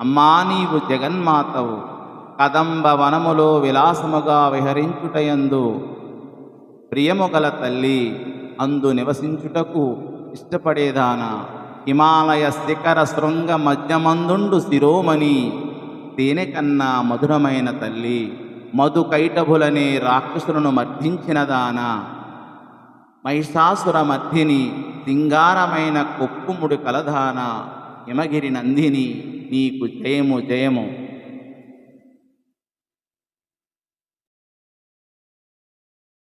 అమ్మా నీవు జగన్మాతవు కదంబ వనములో విలాసముగా విహరించుటయందు ప్రియము గల తల్లి అందు నివసించుటకు ఇష్టపడేదాన? హిమాలయ శిఖర శృంగ మధ్యమందుండు శిరోమణి తేనె కన్నా మధురమైన తల్లి మధు కైటభులనే రాక్షసులను మర్దించినదాన మహిషాసుర మధ్యని సింగారమైన కొప్పుముడు కలదాన? హిమగిరి నందిని నీకు జయము జయము.